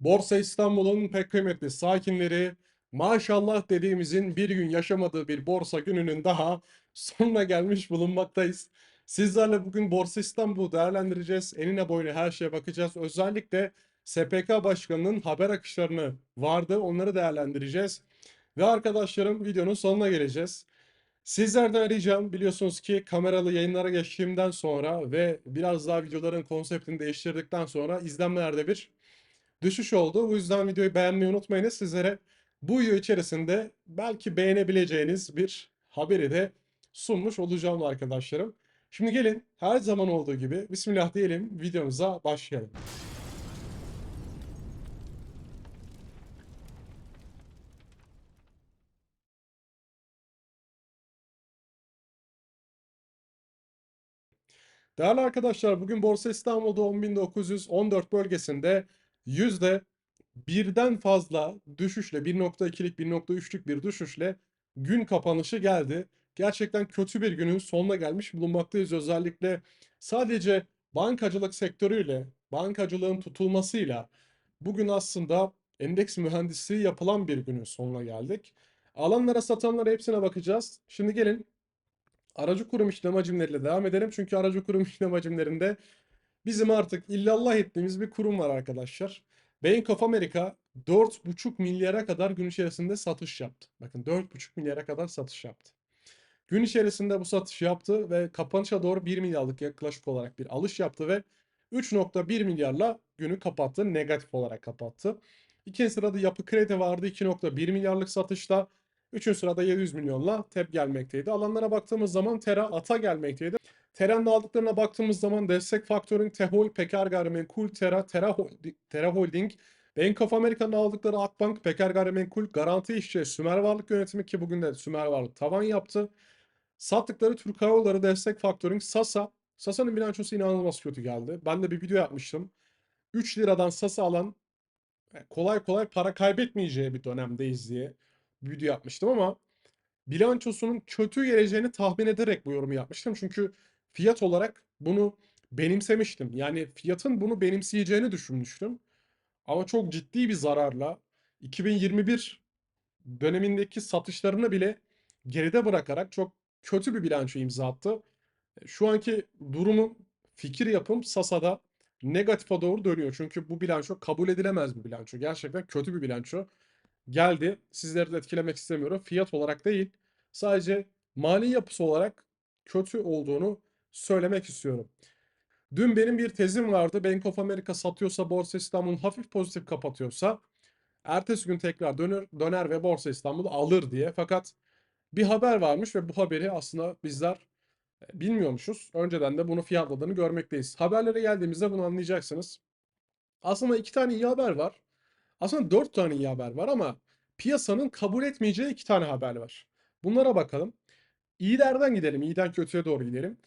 Borsa İstanbul'un pek kıymetli sakinleri, maşallah dediğimizin bir gün yaşamadığı bir borsa gününün daha sonuna gelmiş bulunmaktayız. Sizlerle bugün Borsa İstanbul'u değerlendireceğiz. Enine boyuna her şeye bakacağız. Özellikle SPK Başkanı'nın haber akışlarını vardı. Onları değerlendireceğiz. Ve arkadaşlarım videonun sonuna geleceğiz. Sizlerden ricam biliyorsunuz ki kameralı yayınlara geçtiğimden sonra ve biraz daha videoların konseptini değiştirdikten sonra izlenmelerde bir düşüş oldu. Bu yüzden videoyu beğenmeyi unutmayınız. Sizlere bu video içerisinde belki beğenebileceğiniz bir haberi de sunmuş olacağım arkadaşlarım. Şimdi gelin her zaman olduğu gibi Bismillah diyelim videomuza başlayalım. Değerli arkadaşlar bugün Borsa İstanbul'da 10.914 bölgesinde yüzde birden fazla düşüşle 1.2'lik 1.3'lük bir düşüşle gün kapanışı geldi. Gerçekten kötü bir günün sonuna gelmiş bulunmaktayız. Özellikle sadece bankacılık sektörüyle, bankacılığın tutulmasıyla bugün aslında endeks mühendisliği yapılan bir günün sonuna geldik. Alanlara satanlara hepsine bakacağız. Şimdi gelin aracı kurum işlem hacimleriyle devam edelim. Çünkü aracı kurum işlem hacimlerinde bizim artık illallah ettiğimiz bir kurum var arkadaşlar. Bank of America 4,5 milyara kadar gün içerisinde satış yaptı. Bakın 4,5 milyara kadar satış yaptı. Gün içerisinde bu satış yaptı ve kapanışa doğru 1 milyarlık yaklaşık olarak bir alış yaptı ve 3.1 milyarla günü kapattı. Negatif olarak kapattı. İkinci sırada Yapı Kredi vardı 2.1 milyarlık satışta. Üçüncü sırada 700 milyonla TEP gelmekteydi. Alanlara baktığımız zaman Tera Ata gelmekteydi. Tera'nın aldıklarına baktığımız zaman Destek Factoring, Tehol, Peker Gayrimenkul, Tera, Tera, Holding, Tera Holding, Bank of America'nın aldıkları Akbank, Peker Gayrimenkul, Garanti İşçi, Sümer Varlık Yönetimi ki bugün de Sümer Varlık tavan yaptı. Sattıkları Türk Hava Yolları, Destek Factoring, Sasa. Sasa'nın bilançosu inanılmaz kötü geldi. Ben de bir video yapmıştım. 3 liradan Sasa alan e, kolay kolay para kaybetmeyeceği bir dönemdeyiz diye bir video yapmıştım ama bilançosunun kötü geleceğini tahmin ederek bu yorumu yapmıştım. Çünkü fiyat olarak bunu benimsemiştim. Yani fiyatın bunu benimseyeceğini düşünmüştüm. Ama çok ciddi bir zararla 2021 dönemindeki satışlarını bile geride bırakarak çok kötü bir bilanço imza attı. E, Şu anki durumu fikir yapım Sasa'da negatife doğru dönüyor. Çünkü bu bilanço kabul edilemez bir bilanço. Gerçekten kötü bir bilanço geldi. Sizleri de etkilemek istemiyorum. Fiyat olarak değil, sadece mali yapısı olarak kötü olduğunu söylemek istiyorum. Dün benim bir tezim vardı. Bank of America satıyorsa Borsa İstanbul hafif pozitif kapatıyorsa ertesi gün tekrar döner, döner ve Borsa İstanbul alır diye. Fakat bir haber varmış ve bu haberi aslında bizler e, bilmiyormuşuz. Önceden de bunu fiyatladığını görmekteyiz. Haberlere geldiğimizde bunu anlayacaksınız. Aslında iki tane iyi haber var. Aslında dört tane iyi haber var ama piyasanın kabul etmeyeceği iki tane haber var. Bunlara bakalım. İyilerden gidelim, iyiden kötüye doğru gidelim.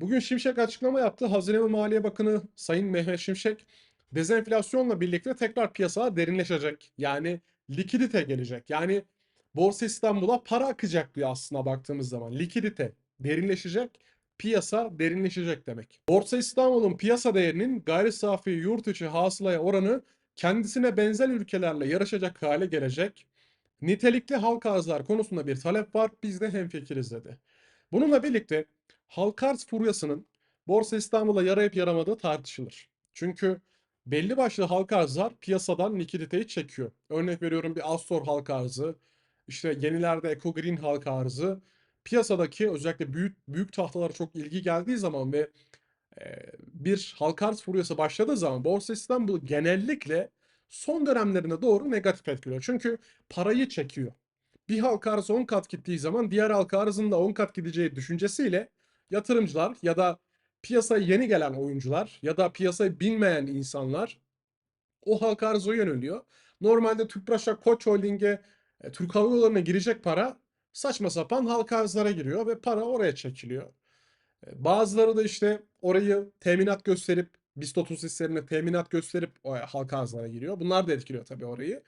Bugün Şimşek açıklama yaptı. Hazine ve Maliye Bakanı Sayın Mehmet Şimşek dezenflasyonla birlikte tekrar piyasalar derinleşecek. Yani likidite gelecek. Yani Borsa İstanbul'a para akacak diyor aslına baktığımız zaman. Likidite derinleşecek, piyasa derinleşecek demek. Borsa İstanbul'un piyasa değerinin gayri safi yurt içi hasılaya oranı kendisine benzer ülkelerle yarışacak hale gelecek. Nitelikli halka arzlar konusunda bir talep var. Biz de hemfikiriz dedi. Bununla birlikte halka arz furyasının Borsa İstanbul'a yarayıp yaramadığı tartışılır. Çünkü belli başlı halka arzlar piyasadan likiditeyi çekiyor. Örnek veriyorum bir Astor halka arzı, işte yenilerde Eco Green halka arzı. Piyasadaki özellikle büyük büyük tahtalara çok ilgi geldiği zaman ve e, bir halka arz furyası başladığı zaman Borsa İstanbul genellikle son dönemlerine doğru negatif etkiliyor. Çünkü parayı çekiyor. Bir halka arz 10 kat gittiği zaman diğer halka arzın da 10 kat gideceği düşüncesiyle yatırımcılar ya da piyasaya yeni gelen oyuncular ya da piyasayı bilmeyen insanlar o halka arza yöneliyor. Normalde Tüpraş'a, Koç Holding'e, e, Türk Hava Yolları'na girecek para saçma sapan halka arzlara giriyor ve para oraya çekiliyor. E, Bazıları da işte orayı teminat gösterip BIST 30 hisselerine teminat gösterip halka arzlara giriyor. Bunlar da etkiliyor tabii orayı.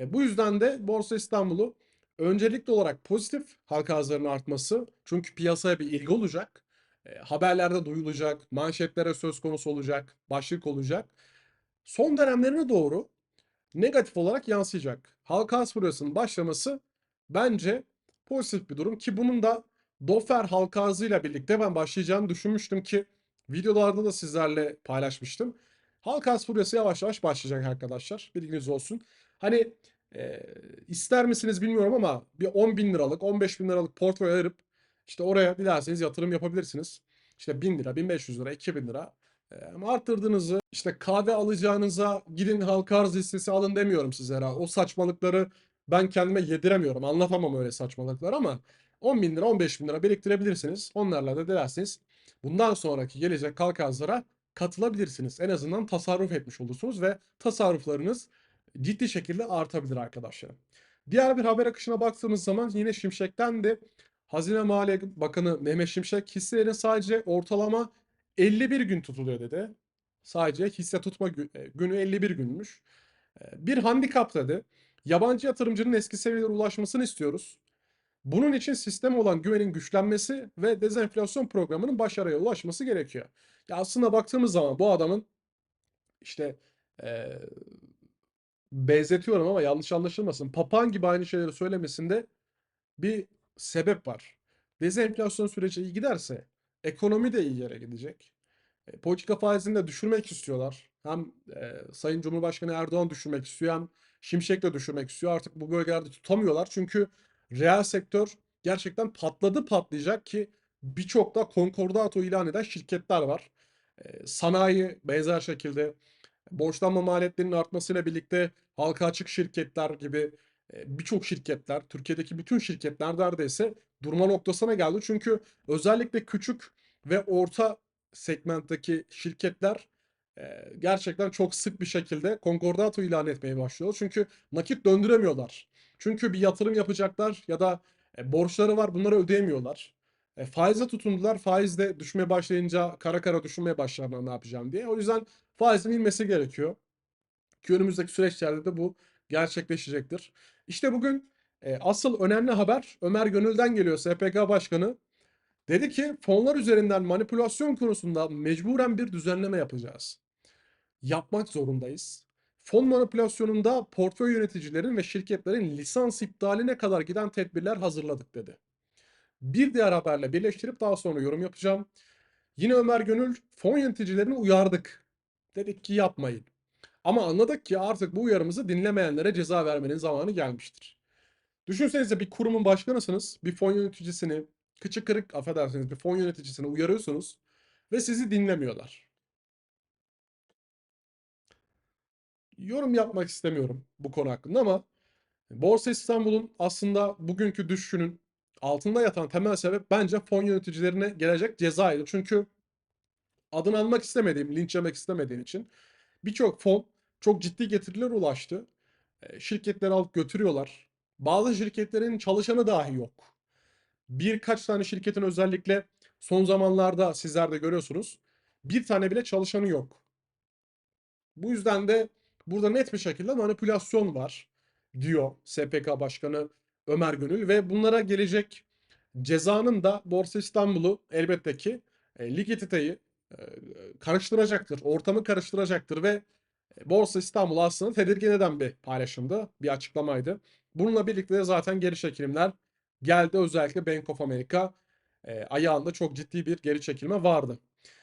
E, bu yüzden de Borsa İstanbul'u öncelikli olarak pozitif halka arzlarının artması çünkü piyasaya bir ilgi olacak. E, haberlerde duyulacak, manşetlere söz konusu olacak, başlık olacak. Son dönemlerine doğru negatif olarak yansıyacak. Halka arz furyasının başlaması bence pozitif bir durum ki bunun da Dofer halka arzıyla birlikte ben başlayacağını düşünmüştüm ki videolarda da sizlerle paylaşmıştım. Halka arz furyası yavaş yavaş başlayacak arkadaşlar. Bilginiz olsun. Hani e, ister misiniz bilmiyorum ama bir 10 bin liralık, 15 bin liralık portföy ayırıp işte oraya dilerseniz yatırım yapabilirsiniz. İşte 1000 lira, 1500 lira, 2000 lira. E, ama arttırdığınızı işte kahve alacağınıza gidin halka arz listesi alın demiyorum sizlere. O saçmalıkları ben kendime yediremiyorum. Anlatamam öyle saçmalıklar ama 10 bin lira, 15 bin lira biriktirebilirsiniz. Onlarla da dilerseniz bundan sonraki gelecek halka arzlara katılabilirsiniz. En azından tasarruf etmiş olursunuz ve tasarruflarınız ciddi şekilde artabilir arkadaşlar. Diğer bir haber akışına baktığımız zaman yine Şimşek'ten de Hazine Maliye Bakanı Mehmet Şimşek hisselerin sadece ortalama 51 gün tutuluyor dedi. Sadece hisse tutma e, günü 51 günmüş. E, Bir handikap dedi. Yabancı yatırımcının eski seviyelere ulaşmasını istiyoruz. Bunun için sisteme olan güvenin güçlenmesi ve dezenflasyon programının başarıya ulaşması gerekiyor. Ya aslında baktığımız zaman bu adamın işte eee benzetiyorum ama yanlış anlaşılmasın. Papağan gibi aynı şeyleri söylemesinde bir sebep var. Dezenflasyon süreci iyi giderse ekonomi de iyi yere gidecek. E, politika faizini de düşürmek istiyorlar. Hem e, Sayın Cumhurbaşkanı Erdoğan düşürmek istiyor hem Şimşek de düşürmek istiyor. Artık bu bölgelerde tutamıyorlar. Çünkü reel sektör gerçekten patladı patlayacak ki birçok da konkordato ilan eden şirketler var. E, sanayi benzer şekilde borçlanma maliyetlerinin artmasıyla birlikte halka açık şirketler gibi e, birçok şirketler, Türkiye'deki bütün şirketler neredeyse durma noktasına geldi. Çünkü özellikle küçük ve orta segmentteki şirketler e, gerçekten çok sık bir şekilde konkordato ilan etmeye başlıyor. Çünkü nakit döndüremiyorlar. Çünkü bir yatırım yapacaklar ya da e, borçları var bunları ödeyemiyorlar. E, faize tutundular. Faiz de düşmeye başlayınca kara kara düşünmeye başlarlar ne yapacağım diye. O yüzden faizin inmesi gerekiyor. Ki önümüzdeki süreçlerde de bu gerçekleşecektir. İşte bugün e, asıl önemli haber Ömer Gönül'den geliyor SPK Başkanı. Dedi ki fonlar üzerinden manipülasyon konusunda mecburen bir düzenleme yapacağız. Yapmak zorundayız. Fon manipülasyonunda portföy yöneticilerin ve şirketlerin lisans iptaline kadar giden tedbirler hazırladık dedi. Bir diğer haberle birleştirip daha sonra yorum yapacağım. Yine Ömer Gönül fon yöneticilerini uyardık. Dedik ki yapmayın. Ama anladık ki artık bu uyarımızı dinlemeyenlere ceza vermenin zamanı gelmiştir. Düşünsenize bir kurumun başkanısınız. Bir fon yöneticisini, kıçı kırık affedersiniz bir fon yöneticisini uyarıyorsunuz ve sizi dinlemiyorlar. Yorum yapmak istemiyorum bu konu hakkında ama Borsa İstanbul'un aslında bugünkü düşüşünün altında yatan temel sebep bence fon yöneticilerine gelecek cezaydı. Çünkü adını almak istemediğim, linç yemek istemediğim için birçok fon çok ciddi getiriler ulaştı. Şirketleri alıp götürüyorlar. Bazı şirketlerin çalışanı dahi yok. Birkaç tane şirketin özellikle son zamanlarda sizler de görüyorsunuz. Bir tane bile çalışanı yok. Bu yüzden de burada net bir şekilde manipülasyon var diyor SPK Başkanı Ömer Gönül ve bunlara gelecek cezanın da Borsa İstanbul'u elbette ki e, likiditeyi e, karıştıracaktır, ortamı karıştıracaktır ve e, Borsa İstanbul aslında tedirgin eden bir paylaşımdı, bir açıklamaydı. Bununla birlikte de zaten geri çekilimler geldi. Özellikle Bank of America e, ayağında çok ciddi bir geri çekilme vardı.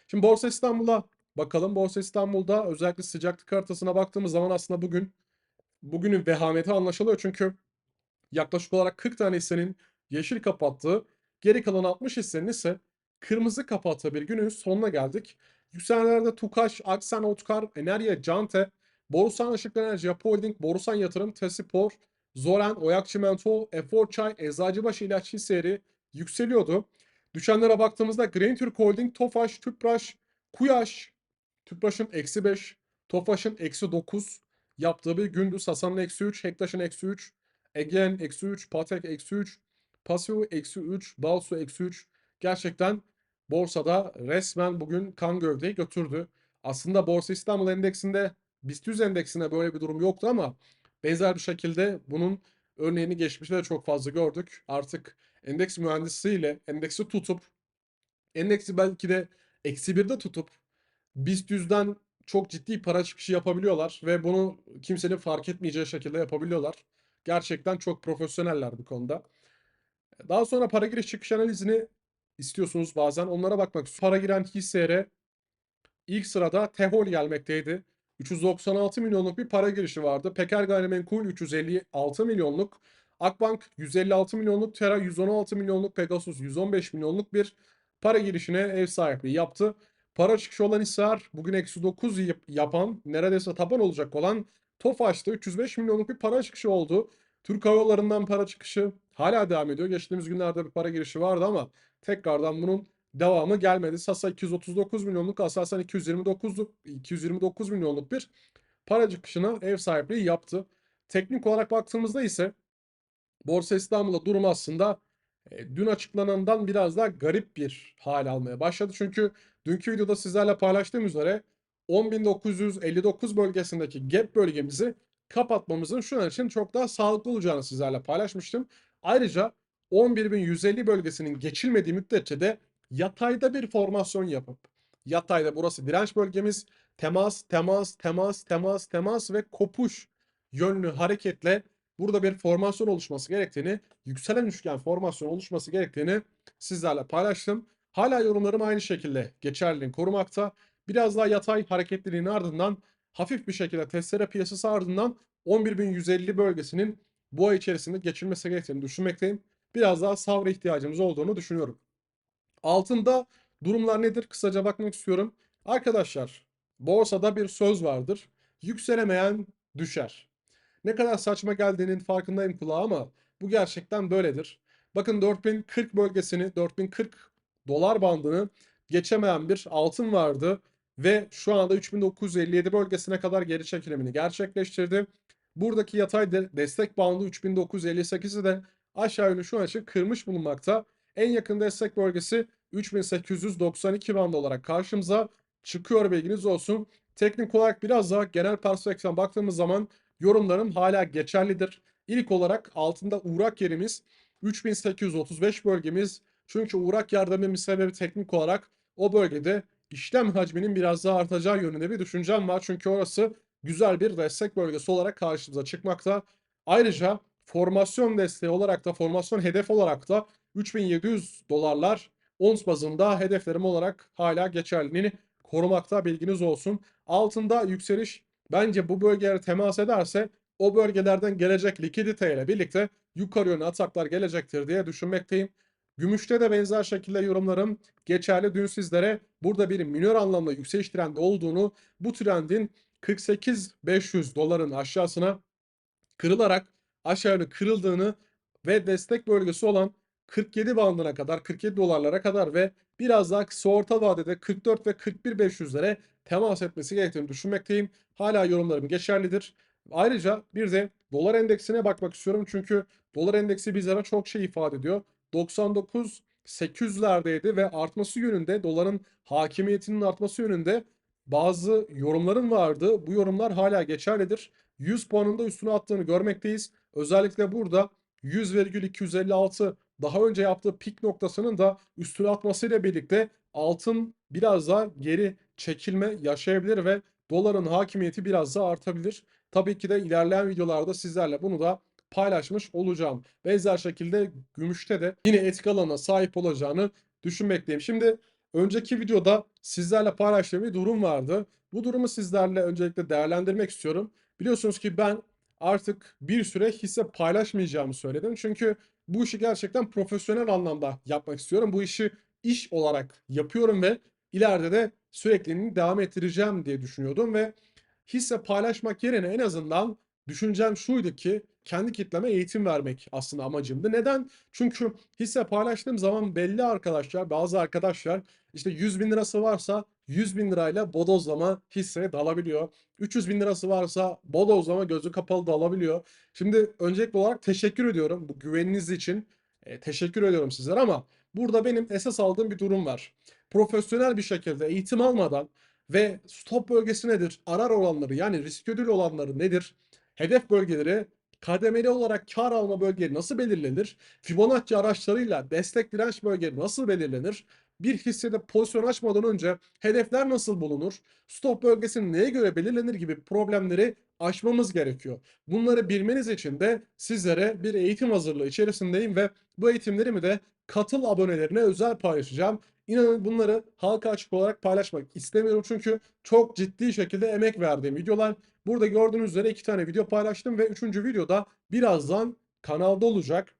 Şimdi Borsa İstanbul'a bakalım. Borsa İstanbul'da özellikle sıcaklık haritasına baktığımız zaman aslında bugün bugünün vehameti anlaşılıyor. Çünkü yaklaşık olarak 40 tane hissenin yeşil kapattığı, geri kalan 60 hissenin ise kırmızı kapattığı bir günün sonuna geldik. Yükselenlerde Tukaş, Aksen Otkar, Enerya, Cante, Borusan Işık Enerji, Yapı Holding, Borusan Yatırım, Tesipor, Zoren, Oyak Çimento, Efor Çay, Eczacıbaşı İlaç hisseleri yükseliyordu. Düşenlere baktığımızda Green Türk Holding, Tofaş, Tüpraş, Kuyaş, Tüpraş'ın eksi 5, Tofaş'ın eksi 9 yaptığı bir gündü. Sasan'ın eksi 3, Hektaş'ın eksi 3, Ege'nin eksi 3, Patek eksi 3, Pasio eksi 3, Balsu eksi 3. Gerçekten borsada resmen bugün kan gövdeyi götürdü. Aslında Borsa İstanbul Endeksinde BIST 100 endeksinde böyle bir durum yoktu ama benzer bir şekilde bunun örneğini geçmişte de çok fazla gördük. Artık endeks mühendisiyle endeksi tutup endeksi belki de eksi birde tutup BIST 100'den çok ciddi para çıkışı yapabiliyorlar ve bunu kimsenin fark etmeyeceği şekilde yapabiliyorlar. Gerçekten çok profesyoneller bu konuda. Daha sonra para giriş çıkış analizini istiyorsunuz bazen. Onlara bakmak istiyorum. Para giren hisselere ilk sırada Tehol gelmekteydi. 396 milyonluk bir para girişi vardı. Peker Gayrimenkul 356 milyonluk. Akbank 156 milyonluk. Tera 116 milyonluk. Pegasus 115 milyonluk bir para girişine ev sahipliği yaptı. Para çıkışı olan hisseler bugün eksi 9 yap- yapan neredeyse taban olacak olan Tofaş'ta 305 milyonluk bir para çıkışı oldu. Türk Hava Yolları'ndan para çıkışı hala devam ediyor. Geçtiğimiz günlerde bir para girişi vardı ama tekrardan bunun devamı gelmedi. Sasa 239 milyonluk, Aselsan 229'luk 229 milyonluk bir para çıkışına ev sahipliği yaptı. Teknik olarak baktığımızda ise Borsa İstanbul'da durum aslında e, dün açıklanandan biraz daha garip bir hal almaya başladı. Çünkü dünkü videoda sizlerle paylaştığım üzere 10.959 bölgesindeki gap bölgemizi kapatmamızın şu an için çok daha sağlıklı olacağını sizlerle paylaşmıştım. Ayrıca 11.150 bölgesinin geçilmediği müddetçe de yatayda bir formasyon yapıp yatayda burası direnç bölgemiz temas, temas, temas, temas, temas ve kopuş yönlü hareketle burada bir formasyon oluşması gerektiğini, yükselen üçgen formasyon oluşması gerektiğini sizlerle paylaştım. Hala yorumlarım aynı şekilde geçerliliğini korumakta. Biraz daha yatay hareketliliğin ardından hafif bir şekilde testere piyasası ardından 11.150 bölgesinin bu ay içerisinde geçilmesi gerektiğini düşünmekteyim. Biraz daha savra ihtiyacımız olduğunu düşünüyorum. Altında durumlar nedir? Kısaca bakmak istiyorum. Arkadaşlar, borsada bir söz vardır. Yükselemeyen düşer. Ne kadar saçma geldiğinin farkındayım kulağa ama bu gerçekten böyledir. Bakın 4040 bölgesini, 4040 dolar bandını geçemeyen bir altın vardı ve şu anda 3957 bölgesine kadar geri çekilimini gerçekleştirdi. Buradaki yatay de destek bandı 3958'i de aşağı yönlü şu an için kırmış bulunmakta. En yakın destek bölgesi 3892 bandı olarak karşımıza çıkıyor bilginiz olsun. Teknik olarak biraz daha genel perspektiften baktığımız zaman yorumlarım hala geçerlidir. İlk olarak altında uğrak yerimiz 3835 bölgemiz. Çünkü uğrak yardımının sebebi teknik olarak o bölgede işlem hacminin biraz daha artacağı yönünde bir düşüncem var. Çünkü orası güzel bir destek bölgesi olarak karşımıza çıkmakta. Ayrıca formasyon desteği olarak da formasyon hedef olarak da 3700 dolarlar ons bazında hedeflerim olarak hala geçerliliğini korumakta bilginiz olsun. Altında yükseliş bence bu bölgelere temas ederse o bölgelerden gelecek likidite ile birlikte yukarı yönlü ataklar gelecektir diye düşünmekteyim. Gümüşte de benzer şekilde yorumlarım geçerli. Dün sizlere burada bir minör anlamda yükseliş trendi olduğunu, bu trendin 48.500 doların aşağısına kırılarak aşağı kırıldığını ve destek bölgesi olan 47 bandına kadar, 47 dolarlara kadar ve biraz daha kısa orta vadede 44 ve 41.500'lere temas etmesi gerektiğini düşünmekteyim. Hala yorumlarım geçerlidir. Ayrıca bir de dolar endeksine bakmak istiyorum çünkü dolar endeksi bizlere çok şey ifade ediyor. 99 800'lerdeydi ve artması yönünde doların hakimiyetinin artması yönünde bazı yorumların vardı. Bu yorumlar hala geçerlidir. 100 puanında üstüne attığını görmekteyiz. Özellikle burada 100,256 daha önce yaptığı pik noktasının da üstüne atmasıyla birlikte altın biraz daha geri çekilme yaşayabilir ve doların hakimiyeti biraz daha artabilir. Tabii ki de ilerleyen videolarda sizlerle bunu da paylaşmış olacağım. Benzer şekilde gümüşte de yine etki alanına sahip olacağını düşünmekteyim. Şimdi önceki videoda sizlerle paylaştığım bir durum vardı. Bu durumu sizlerle öncelikle değerlendirmek istiyorum. Biliyorsunuz ki ben artık bir süre hisse paylaşmayacağımı söyledim. Çünkü bu işi gerçekten profesyonel anlamda yapmak istiyorum. Bu işi iş olarak yapıyorum ve ileride de sürekliliğini devam ettireceğim diye düşünüyordum ve hisse paylaşmak yerine en azından düşüncem şuydu ki kendi kitleme eğitim vermek aslında amacımdı. Neden? Çünkü hisse paylaştığım zaman belli arkadaşlar, bazı arkadaşlar işte 100 bin lirası varsa 100 bin lirayla bodozlama hisseye dalabiliyor. 300 bin lirası varsa bodozlama gözü kapalı dalabiliyor. Şimdi öncelikli olarak teşekkür ediyorum bu güveniniz için. E, teşekkür ediyorum sizlere ama burada benim esas aldığım bir durum var. Profesyonel bir şekilde eğitim almadan ve stop bölgesi nedir? Arar olanları yani risk ödül olanları nedir? Hedef bölgeleri kademeli olarak kar alma bölgeleri nasıl belirlenir? Fibonacci araçlarıyla destek direnç bölgeleri nasıl belirlenir? Bir hissede pozisyon açmadan önce hedefler nasıl bulunur? Stop bölgesi neye göre belirlenir gibi problemleri aşmamız gerekiyor. Bunları bilmeniz için de sizlere bir eğitim hazırlığı içerisindeyim ve bu eğitimlerimi de katıl abonelerine özel paylaşacağım. İnanın bunları halka açık olarak paylaşmak istemiyorum çünkü çok ciddi şekilde emek verdiğim videolar. Burada gördüğünüz üzere iki tane video paylaştım ve üçüncü videoda birazdan kanalda olacak.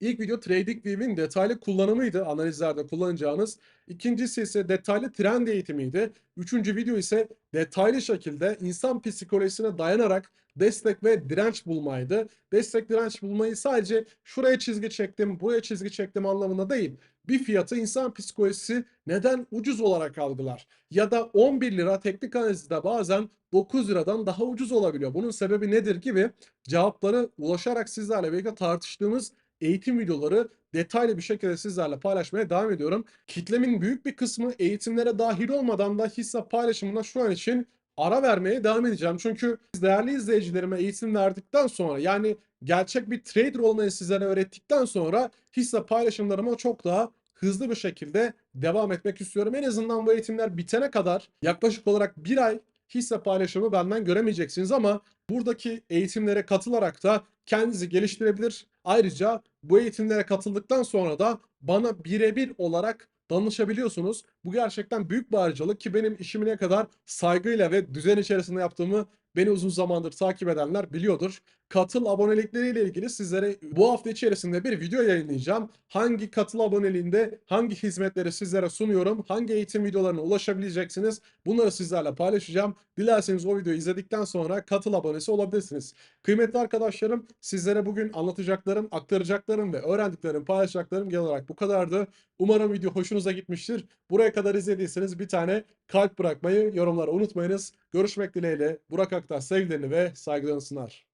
İlk video TradingView'in detaylı kullanımıydı analizlerde kullanacağınız. İkincisi ise detaylı trend eğitimiydi. Üçüncü video ise detaylı şekilde insan psikolojisine dayanarak destek ve direnç bulmaydı. Destek direnç bulmayı sadece şuraya çizgi çektim, buraya çizgi çektim anlamında değil. Bir fiyatı insan psikolojisi neden ucuz olarak algılar? Ya da 11 lira teknik analizde bazen 9 liradan daha ucuz olabiliyor. Bunun sebebi nedir gibi cevapları ulaşarak sizlerle birlikte tartıştığımız eğitim videoları detaylı bir şekilde sizlerle paylaşmaya devam ediyorum. Kitlemin büyük bir kısmı eğitimlere dahil olmadan da hisse paylaşımına şu an için ara vermeye devam edeceğim. Çünkü değerli izleyicilerime eğitim verdikten sonra yani gerçek bir trader olmayı sizlere öğrettikten sonra hisse paylaşımlarıma çok daha hızlı bir şekilde devam etmek istiyorum. En azından bu eğitimler bitene kadar yaklaşık olarak bir ay hisse paylaşımı benden göremeyeceksiniz ama buradaki eğitimlere katılarak da kendinizi geliştirebilir. Ayrıca bu eğitimlere katıldıktan sonra da bana birebir olarak danışabiliyorsunuz. Bu gerçekten büyük bir ayrıcalık ki benim işimi ne kadar saygıyla ve düzen içerisinde yaptığımı beni uzun zamandır takip edenler biliyordur. Katıl abonelikleriyle ilgili sizlere bu hafta içerisinde bir video yayınlayacağım. Hangi katıl aboneliğinde hangi hizmetleri sizlere sunuyorum, hangi eğitim videolarına ulaşabileceksiniz bunları sizlerle paylaşacağım. Dilerseniz o videoyu izledikten sonra katıl abonesi olabilirsiniz. Kıymetli arkadaşlarım sizlere bugün anlatacaklarım, aktaracaklarım ve öğrendiklerim, paylaşacaklarım genel olarak bu kadardı. Umarım video hoşunuza gitmiştir. Buraya kadar izlediyseniz bir tane kalp bırakmayı yorumlara unutmayınız. Görüşmek dileğiyle Burak Aktaş sevgilerini ve saygılarını sunar.